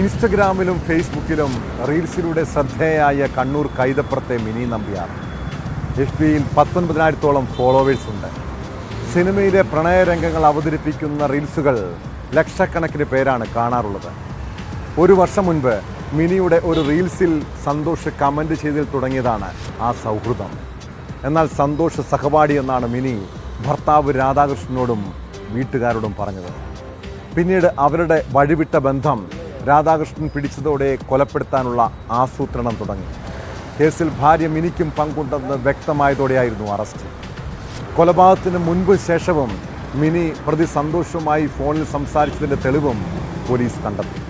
ഇൻസ്റ്റഗ്രാമിലും ഫേസ്ബുക്കിലും റീൽസിലൂടെ ശ്രദ്ധേയായ കണ്ണൂർ കൈതപ്പുറത്തെ മിനി നമ്പ്യാർ. എഫ് ബിയിൽ പത്തൊൻപതിനായിരത്തോളം ഫോളോവേഴ്സ് ഉണ്ട്. സിനിമയിലെ പ്രണയരംഗങ്ങൾ അവതരിപ്പിക്കുന്ന റീൽസുകൾ ലക്ഷക്കണക്കിന് പേരാണ് കാണാറുള്ളത്. ഒരു വർഷം മുൻപ് മിനിയുടെ ഒരു റീൽസിൽ സന്തോഷ് കമന്റ് ചെയ്തിൽ തുടങ്ങിയതാണ് ആ സൗഹൃദം. എന്നാൽ സന്തോഷ് സഹപാഠി എന്നാണ് മിനി ഭർത്താവ് രാധാകൃഷ്ണനോടും വീട്ടുകാരോടും പറഞ്ഞത്. പിന്നീട് അവരുടെ വഴിവിട്ട ബന്ധം രാധാകൃഷ്ണൻ പിടിച്ചതോടെ കൊലപ്പെടുത്താനുള്ള ആസൂത്രണം തുടങ്ങി. കേസിൽ ഭാര്യ മിനിക്കും പങ്കുണ്ടെന്ന് വ്യക്തമായതോടെയായിരുന്നു അറസ്റ്റ്. കൊലപാതകത്തിന് മുൻപ് ശേഷവും മിനി പ്രതി സന്തോഷവുമായി ഫോണിൽ സംസാരിച്ചതിന്റെ തെളിവും പോലീസ് കണ്ടെത്തി.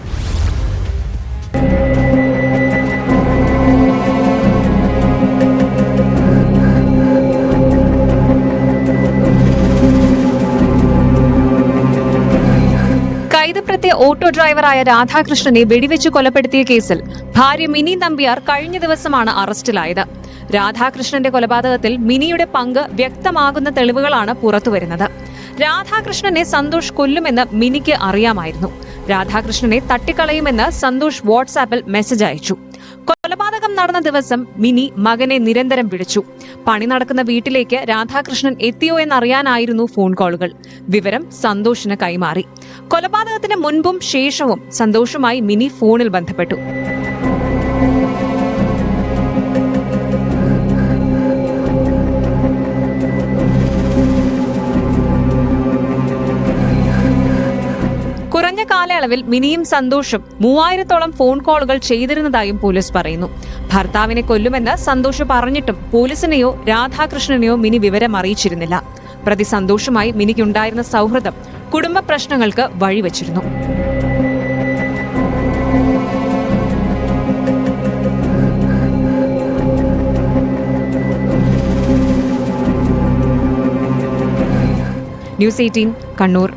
കൈതപ്രത്തെ ഓട്ടോ ഡ്രൈവറായ രാധാകൃഷ്ണനെ വെടിവെച്ച് കൊലപ്പെടുത്തിയ കേസിൽ ഭാര്യ മിനി നമ്പ്യാർ കഴിഞ്ഞ ദിവസമാണ് അറസ്റ്റിലായത്. രാധാകൃഷ്ണന്റെ കൊലപാതകത്തിൽ മിനിയുടെ പങ്ക് വ്യക്തമാകുന്ന തെളിവുകളാണ് പുറത്തുവരുന്നത്. രാധാകൃഷ്ണനെ സന്തോഷ് കൊല്ലുമെന്ന് മിനിക്ക് അറിയാമായിരുന്നു. രാധാകൃഷ്ണനെ തട്ടിക്കളയുമെന്ന് സന്തോഷ് വാട്സാപ്പിൽ മെസ്സേജ് അയച്ചു. കൊലപാതകം നടന്ന ദിവസം മിനി മകനെ നിരന്തരം വിളിച്ചു. പണി നടക്കുന്ന വീട്ടിലേക്ക് രാധാകൃഷ്ണൻ എത്തിയോ എന്നറിയാനായിരുന്നു ഫോൺ കോളുകൾ. വിവരം സന്തോഷിന് കൈമാറി. കൊലപാതകത്തിന് മുൻപും ശേഷവും സന്തോഷുമായി മിനി ഫോണിൽ ബന്ധപ്പെട്ടു. കുറഞ്ഞ കാലയളവിൽ മിനിയും സന്തോഷും മൂവായിരത്തോളം ഫോൺ കോളുകൾ ചെയ്തിരുന്നതായും പോലീസ് പറയുന്നു. ഭർത്താവിനെ കൊല്ലുമെന്ന് സന്തോഷ് പറഞ്ഞിട്ടും പോലീസിനെയോ രാധാകൃഷ്ണനെയോ മിനി വിവരം അറിയിച്ചിരുന്നില്ല. പ്രതി സന്തോഷുമായി മിനിക്കുണ്ടായിരുന്ന സൗഹൃദം കുടുംബ പ്രശ്നങ്ങൾക്ക് വഴിവെച്ചിരുന്നു. News eighteen Kannur.